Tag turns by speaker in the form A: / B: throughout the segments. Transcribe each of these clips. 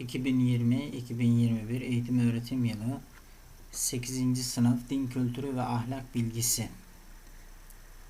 A: 2020-2021 eğitim öğretim yılı 8. sınıf din kültürü ve ahlak bilgisi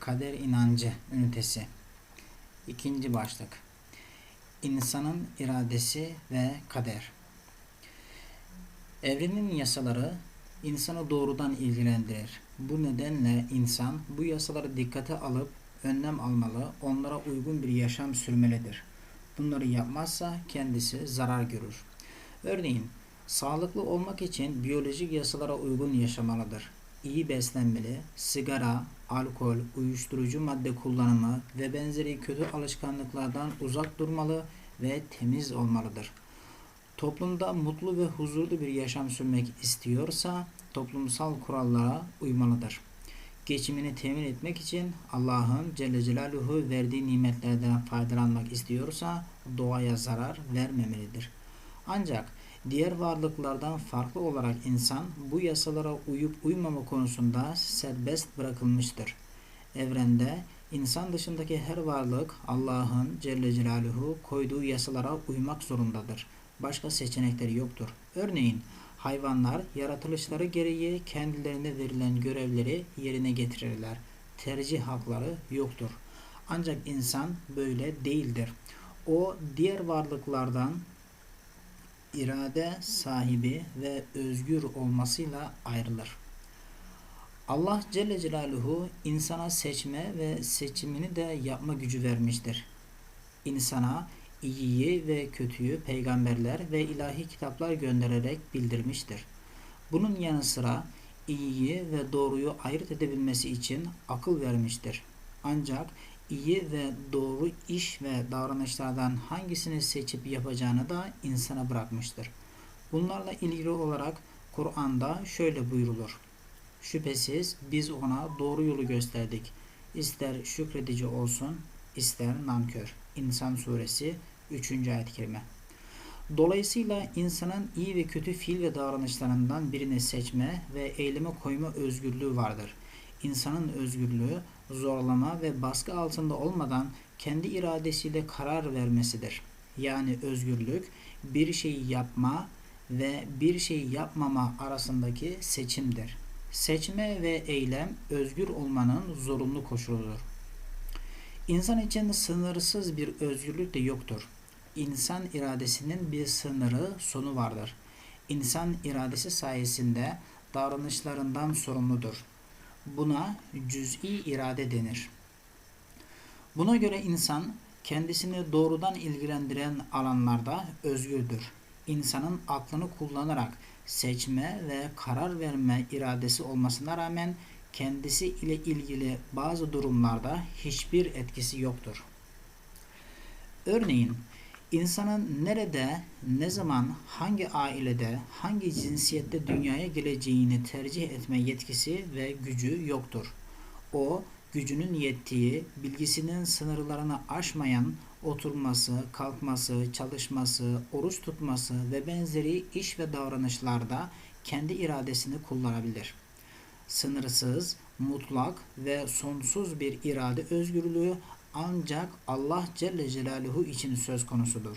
A: kader inancı ünitesi İkinci başlık İnsanın iradesi ve kader Evrenin yasaları insanı doğrudan ilgilendirir. Bu nedenle insan bu yasaları dikkate alıp önlem almalı, onlara uygun bir yaşam sürmelidir. Bunları yapmazsa kendisi zarar görür. Örneğin, sağlıklı olmak için biyolojik yasalara uygun yaşamalıdır. İyi beslenmeli, sigara, alkol, uyuşturucu madde kullanımı ve benzeri kötü alışkanlıklardan uzak durmalı ve temiz olmalıdır. Toplumda mutlu ve huzurlu bir yaşam sürmek istiyorsa toplumsal kurallara uymalıdır. Geçimini temin etmek için Allah'ın Celle Celaluhu verdiği nimetlerden faydalanmak istiyorsa doğaya zarar vermemelidir. Ancak diğer varlıklardan farklı olarak insan bu yasalara uyup uymama konusunda serbest bırakılmıştır. Evrende insan dışındaki her varlık Allah'ın Celle Celaluhu koyduğu yasalara uymak zorundadır. Başka seçenekleri yoktur. Örneğin hayvanlar yaratılışları gereği kendilerine verilen görevleri yerine getirirler. Tercih hakları yoktur. Ancak insan böyle değildir. O diğer varlıklardan irade sahibi ve özgür olmasıyla ayrılır. Allah Celle Celaluhu insana seçme ve seçimini de yapma gücü vermiştir. İnsana iyiyi ve kötüyü peygamberler ve ilahi kitaplar göndererek bildirmiştir. Bunun yanı sıra iyiyi ve doğruyu ayırt edebilmesi için akıl vermiştir. Ancak iyi ve doğru iş ve davranışlardan hangisini seçip yapacağını da insana bırakmıştır. Bunlarla ilgili olarak Kur'an'da şöyle buyrulur. Şüphesiz biz ona doğru yolu gösterdik. İster şükredici olsun, ister nankör. İnsan suresi 3. ayet-i kerime. Dolayısıyla insanın iyi ve kötü fiil ve davranışlarından birini seçme ve eyleme koyma özgürlüğü vardır. İnsanın özgürlüğü zorlama ve baskı altında olmadan kendi iradesiyle karar vermesidir. Yani özgürlük bir şeyi yapma ve bir şeyi yapmama arasındaki seçimdir. Seçme ve eylem özgür olmanın zorunlu koşuludur. İnsan için sınırsız bir özgürlük de yoktur. İnsan iradesinin bir sınırı, sonu vardır. İnsan iradesi sayesinde davranışlarından sorumludur. Buna cüz'i irade denir. Buna göre insan kendisini doğrudan ilgilendiren alanlarda özgürdür. İnsanın aklını kullanarak seçme ve karar verme iradesi olmasına rağmen kendisi ile ilgili bazı durumlarda hiçbir etkisi yoktur. Örneğin insanın nerede, ne zaman, hangi ailede, hangi cinsiyette dünyaya geleceğini tercih etme yetkisi ve gücü yoktur. O, gücünün yettiği, bilgisinin sınırlarını aşmayan, oturması, kalkması, çalışması, oruç tutması ve benzeri iş ve davranışlarda kendi iradesini kullanabilir. Sınırsız, mutlak ve sonsuz bir irade özgürlüğü ancak Allah Celle Celaluhu için söz konusudur.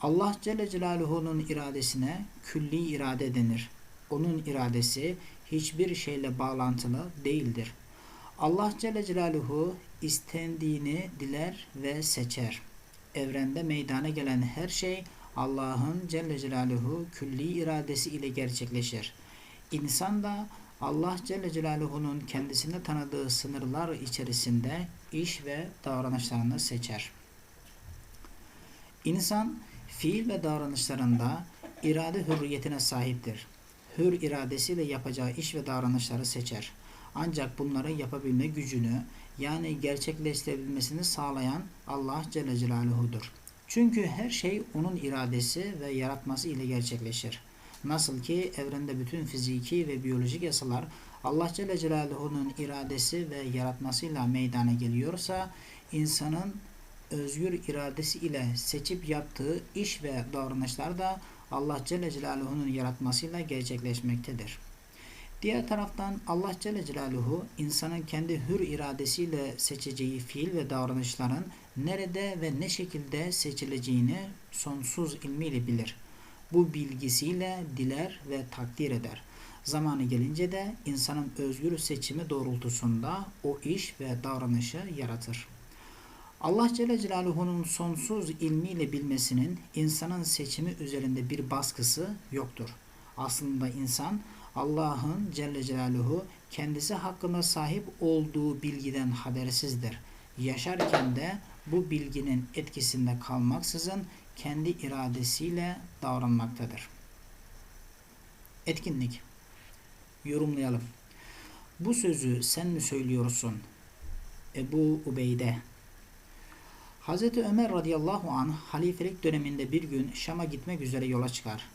A: Allah Celle Celaluhu'nun iradesine külli irade denir. Onun iradesi hiçbir şeyle bağlantılı değildir. Allah Celle Celaluhu istendiğini diler ve seçer. Evrende meydana gelen her şey Allah'ın Celle Celaluhu külli iradesi ile gerçekleşir. İnsan da Allah Celle Celaluhu'nun kendisine tanıdığı sınırlar içerisinde iş ve davranışlarını seçer. İnsan fiil ve davranışlarında irade hürriyetine sahiptir. Hür iradesiyle yapacağı iş ve davranışları seçer. Ancak bunları yapabilme gücünü yani gerçekleştirebilmesini sağlayan Allah Celle Celaluhu'dur. Çünkü her şey onun iradesi ve yaratması ile gerçekleşir. Nasıl ki evrende bütün fiziki ve biyolojik yasalar Allah Celle Celaluhu'nun iradesi ve yaratmasıyla meydana geliyorsa insanın özgür iradesi ile seçip yaptığı iş ve davranışlar da Allah Celle Celaluhu'nun yaratmasıyla gerçekleşmektedir. Diğer taraftan Allah Celle Celaluhu insanın kendi hür iradesiyle seçeceği fiil ve davranışların nerede ve ne şekilde seçileceğini sonsuz ilmiyle bilir. Bu bilgisiyle diler ve takdir eder. Zamanı gelince de insanın özgür seçimi doğrultusunda o iş ve davranışı yaratır. Allah Celle Celaluhu'nun sonsuz ilmiyle bilmesinin insanın seçimi üzerinde bir baskısı yoktur. Aslında insan Allah'ın Celle Celaluhu kendisi hakkında sahip olduğu bilgiden habersizdir. Yaşarken de bu bilginin etkisinde kalmaksızın kendi iradesiyle davranmaktadır. Etkinlik Yorumlayalım. Bu sözü sen mi söylüyorsun? Ebu Ubeyde Hz. Ömer radıyallahu an halifelik döneminde bir gün Şam'a gitmek üzere yola çıkar.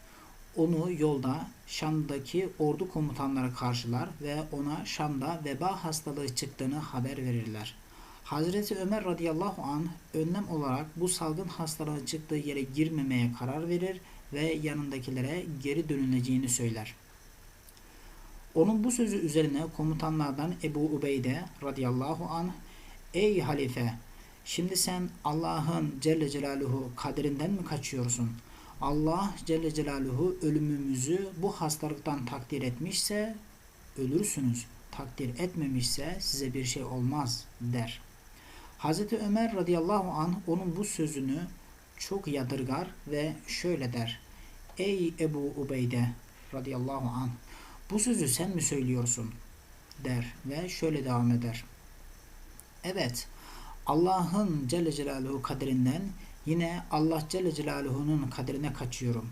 A: Onu yolda Şam'daki ordu komutanları karşılar ve ona Şam'da veba hastalığı çıktığını haber verirler. Hazreti Ömer radıyallahu an önlem olarak bu salgın hastalığın çıktığı yere girmemeye karar verir ve yanındakilere geri dönüleceğini söyler. Onun bu sözü üzerine komutanlardan Ebu Ubeyde radıyallahu an Ey halife şimdi sen Allah'ın Celle Celaluhu kaderinden mi kaçıyorsun? Allah Celle Celaluhu ölümümüzü bu hastalıktan takdir etmişse ölürsünüz. Takdir etmemişse size bir şey olmaz der. Hazreti Ömer radıyallahu an onun bu sözünü çok yadırgar ve şöyle der. Ey Ebu Ubeyde radıyallahu an bu sözü sen mi söylüyorsun? der ve şöyle devam eder. Evet, Allah'ın Celle Celaluhu kaderinden yine Allah Celle Celaluhu'nun kaderine kaçıyorum.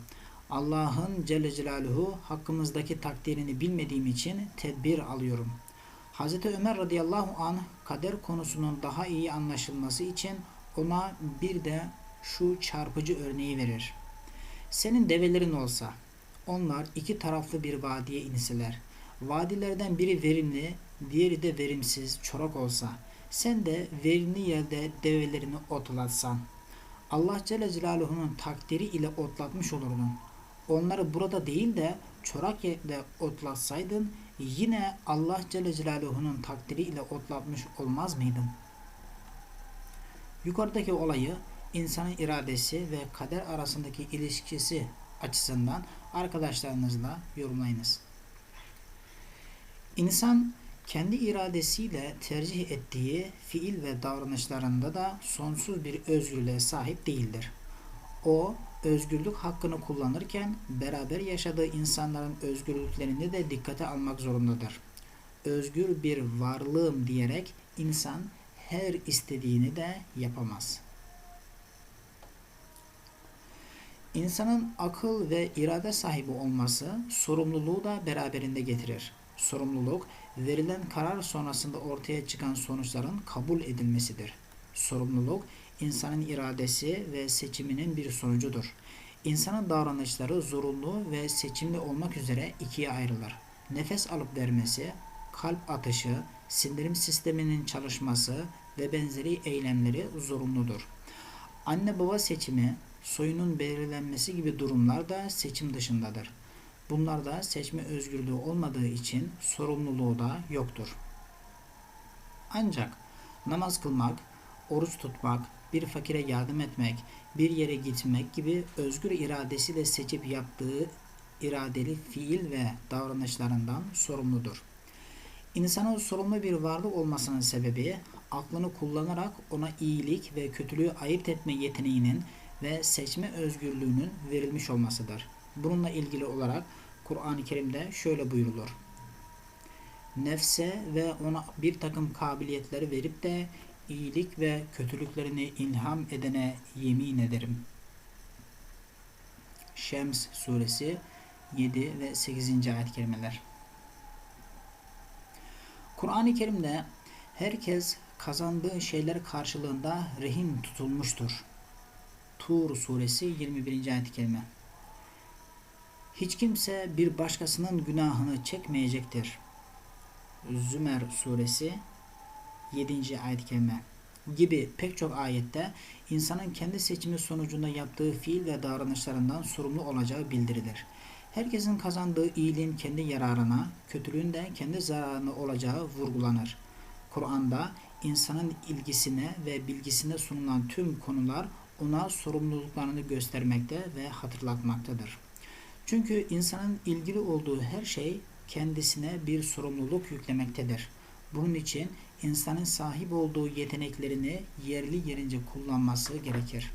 A: Allah'ın Celle Celaluhu hakkımızdaki takdirini bilmediğim için tedbir alıyorum. Hz. Ömer radıyallahu an kader konusunun daha iyi anlaşılması için ona bir de şu çarpıcı örneği verir. Senin develerin olsa onlar iki taraflı bir vadiye inseler. Vadilerden biri verimli, diğeri de verimsiz, çorak olsa, sen de verimli yerde develerini otlatsan, Allah Celle Celaluhu'nun takdiri ile otlatmış olurdun. Onları burada değil de çorak yerde otlatsaydın, yine Allah Celle Celaluhu'nun takdiri ile otlatmış olmaz mıydın? Yukarıdaki olayı insanın iradesi ve kader arasındaki ilişkisi açısından arkadaşlarınızla yorumlayınız. İnsan kendi iradesiyle tercih ettiği fiil ve davranışlarında da sonsuz bir özgürlüğe sahip değildir. O, özgürlük hakkını kullanırken beraber yaşadığı insanların özgürlüklerini de dikkate almak zorundadır. Özgür bir varlığım diyerek insan her istediğini de yapamaz. İnsanın akıl ve irade sahibi olması sorumluluğu da beraberinde getirir. Sorumluluk, verilen karar sonrasında ortaya çıkan sonuçların kabul edilmesidir. Sorumluluk, insanın iradesi ve seçiminin bir sonucudur. İnsanın davranışları zorunlu ve seçimli olmak üzere ikiye ayrılır. Nefes alıp vermesi, kalp atışı, sindirim sisteminin çalışması ve benzeri eylemleri zorunludur. Anne baba seçimi, soyunun belirlenmesi gibi durumlar da seçim dışındadır. Bunlar da seçme özgürlüğü olmadığı için sorumluluğu da yoktur. Ancak namaz kılmak, oruç tutmak, bir fakire yardım etmek, bir yere gitmek gibi özgür iradesiyle seçip yaptığı iradeli fiil ve davranışlarından sorumludur. İnsanın sorumlu bir varlık olmasının sebebi aklını kullanarak ona iyilik ve kötülüğü ayırt etme yeteneğinin ve seçme özgürlüğünün verilmiş olmasıdır. Bununla ilgili olarak Kur'an-ı Kerim'de şöyle buyurulur. Nefse ve ona bir takım kabiliyetleri verip de iyilik ve kötülüklerini ilham edene yemin ederim. Şems suresi 7 ve 8. ayet kelimeler. Kur'an-ı Kerim'de herkes kazandığı şeyler karşılığında rehin tutulmuştur. Tur suresi 21. ayet kelime. Hiç kimse bir başkasının günahını çekmeyecektir. Zümer suresi 7. ayet kelime gibi pek çok ayette insanın kendi seçimi sonucunda yaptığı fiil ve davranışlarından sorumlu olacağı bildirilir. Herkesin kazandığı iyiliğin kendi yararına, kötülüğün de kendi zararına olacağı vurgulanır. Kur'an'da insanın ilgisine ve bilgisine sunulan tüm konular ona sorumluluklarını göstermekte ve hatırlatmaktadır. Çünkü insanın ilgili olduğu her şey kendisine bir sorumluluk yüklemektedir. Bunun için insanın sahip olduğu yeteneklerini yerli yerince kullanması gerekir.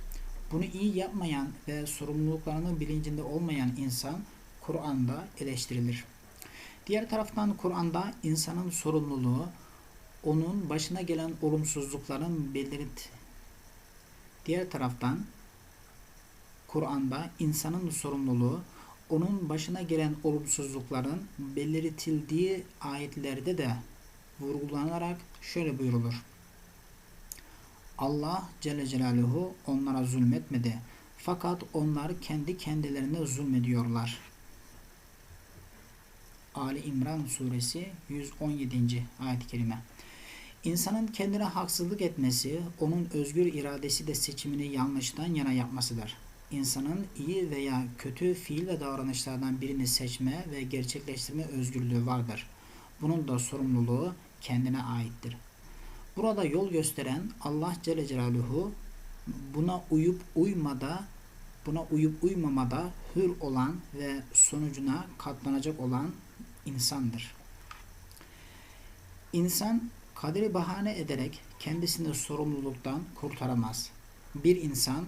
A: Bunu iyi yapmayan ve sorumluluklarının bilincinde olmayan insan Kur'an'da eleştirilir. Diğer taraftan Kur'an'da insanın sorumluluğu onun başına gelen olumsuzlukların belirt Diğer taraftan Kur'an'da insanın sorumluluğu onun başına gelen olumsuzlukların belirtildiği ayetlerde de vurgulanarak şöyle buyurulur. Allah Celle Celaluhu onlara zulmetmedi. Fakat onlar kendi kendilerine zulmediyorlar. Ali İmran suresi 117. ayet-i kerime. İnsanın kendine haksızlık etmesi, onun özgür iradesi de seçimini yanlıştan yana yapmasıdır. İnsanın iyi veya kötü fiil ve davranışlardan birini seçme ve gerçekleştirme özgürlüğü vardır. Bunun da sorumluluğu kendine aittir. Burada yol gösteren Allah Celle Celaluhu buna uyup uymada buna uyup uymamada hür olan ve sonucuna katlanacak olan insandır. İnsan kaderi bahane ederek kendisini sorumluluktan kurtaramaz. Bir insan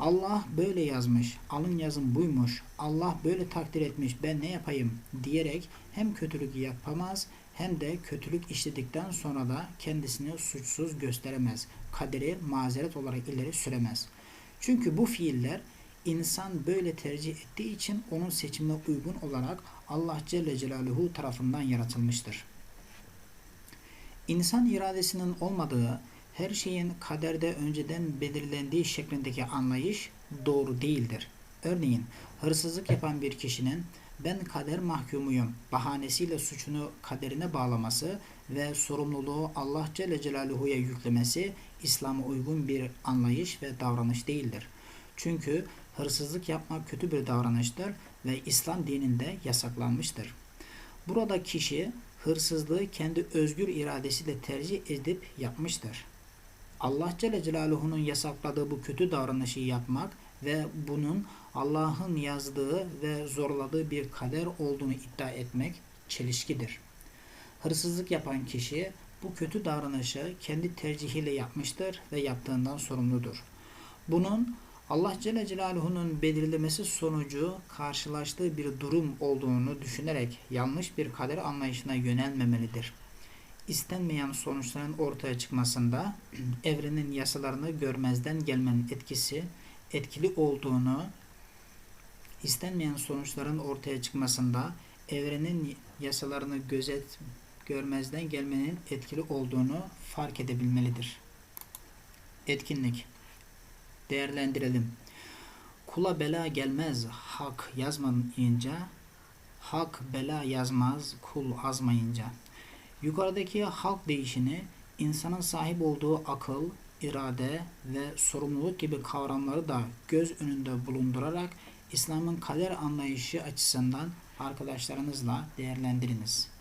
A: Allah böyle yazmış, alın yazım buymuş, Allah böyle takdir etmiş, ben ne yapayım diyerek hem kötülük yapamaz hem de kötülük işledikten sonra da kendisini suçsuz gösteremez. Kaderi mazeret olarak ileri süremez. Çünkü bu fiiller insan böyle tercih ettiği için onun seçimine uygun olarak Allah Celle Celaluhu tarafından yaratılmıştır. İnsan iradesinin olmadığı, her şeyin kaderde önceden belirlendiği şeklindeki anlayış doğru değildir. Örneğin hırsızlık yapan bir kişinin ben kader mahkumuyum bahanesiyle suçunu kaderine bağlaması ve sorumluluğu Allah Celle Celaluhu'ya yüklemesi İslam'a uygun bir anlayış ve davranış değildir. Çünkü hırsızlık yapmak kötü bir davranıştır ve İslam dininde yasaklanmıştır. Burada kişi hırsızlığı kendi özgür iradesiyle tercih edip yapmıştır. Allah Celle Celaluhu'nun yasakladığı bu kötü davranışı yapmak ve bunun Allah'ın yazdığı ve zorladığı bir kader olduğunu iddia etmek çelişkidir. Hırsızlık yapan kişi bu kötü davranışı kendi tercihiyle yapmıştır ve yaptığından sorumludur. Bunun Allah Celle Celaluhu'nun belirlemesi sonucu karşılaştığı bir durum olduğunu düşünerek yanlış bir kader anlayışına yönelmemelidir. İstenmeyen sonuçların ortaya çıkmasında evrenin yasalarını görmezden gelmenin etkisi etkili olduğunu istenmeyen sonuçların ortaya çıkmasında evrenin yasalarını gözet görmezden gelmenin etkili olduğunu fark edebilmelidir. Etkinlik değerlendirelim. Kula bela gelmez hak yazmayınca, hak bela yazmaz kul azmayınca. Yukarıdaki halk değişini insanın sahip olduğu akıl, irade ve sorumluluk gibi kavramları da göz önünde bulundurarak İslam'ın kader anlayışı açısından arkadaşlarınızla değerlendiriniz.